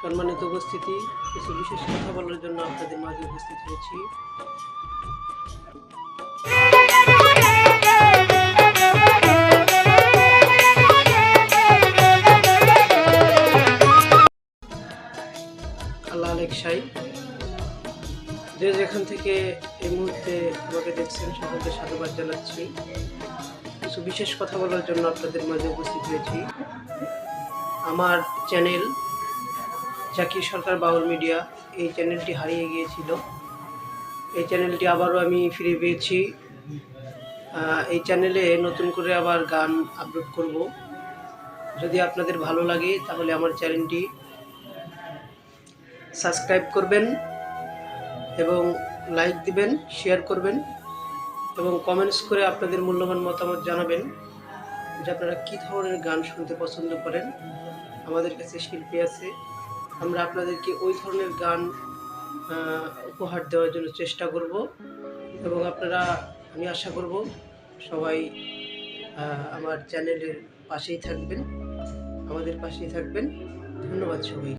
সম্মানিত উপস্থিতি, কিছু বিশেষ কথা বলার জন্য আপনাদের মাঝে উপস্থিত হয়েছি। যে যেখান থেকে এই মুহূর্তে আমাকে দেখছেন, সকলকে সাধুবাদ জানাচ্ছি। কিছু বিশেষ কথা বলার জন্য আপনাদের মাঝে উপস্থিত হয়েছি। আমার চ্যানেল জাকির সরকার, বাউল মিডিয়া এই চ্যানেলটি হারিয়ে গিয়েছিল। এই চ্যানেলটি আবারও আমি ফিরে পেয়েছি। এই চ্যানেলে নতুন করে আবার গান আপলোড করব। যদি আপনাদের ভালো লাগে, তাহলে আমার চ্যানেলটি সাবস্ক্রাইব করবেন এবং লাইক দিবেন, শেয়ার করবেন এবং কমেন্টস করে আপনাদের মূল্যবান মতামত জানাবেন যে আপনারা কী ধরনের গান শুনতে পছন্দ করেন। আমাদের কাছে শিল্পী আছে। আমরা আপনাদেরকে ওই ধরনের গান উপহার দেওয়ার জন্য চেষ্টা করব এবং আপনারা, আমি আশা করব সবাই আমার চ্যানেলের পাশেই থাকবেন, আমাদের পাশেই থাকবেন। ধন্যবাদ সবাই